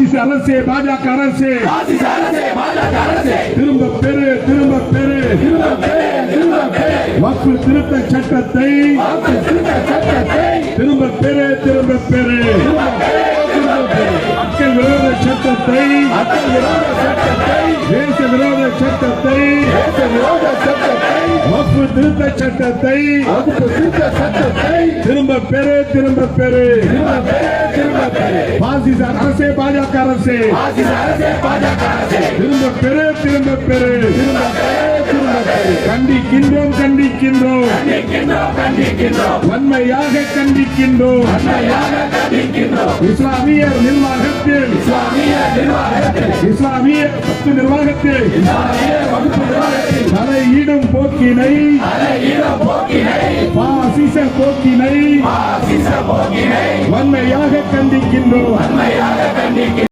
பாசிச அரசே பாஜக அரசே. திரும்ப பெறு திரும்ப பெறு. வக்ஃபு திருத்த சட்டத்தை திரும்ப பெறு திரும்ப பெறு. மக்கள் விரோத சட்டத்தை தேச விரோத சட்டத்தை வக்ஃபு திருத்த சட்டத்தை. திரும்ப பெறு திரும்ப பெறு. பாசிச அரசே பாஜக அரசே. திரும்ப பெறு திரும்ப பெறு. கண்டிக்கின்றோம் கண்டிக்கின்றோம். வன்மையாக கண்டிக்கின்றோம். இஸ்லாமிய நிர்வாகத்தில். இஸ்லாமிய பத்து நிர்வாகத்தில். தலையிடும் போக்கினை போக்கினை. வன்மையாக கண்டிக்கின்றோம்.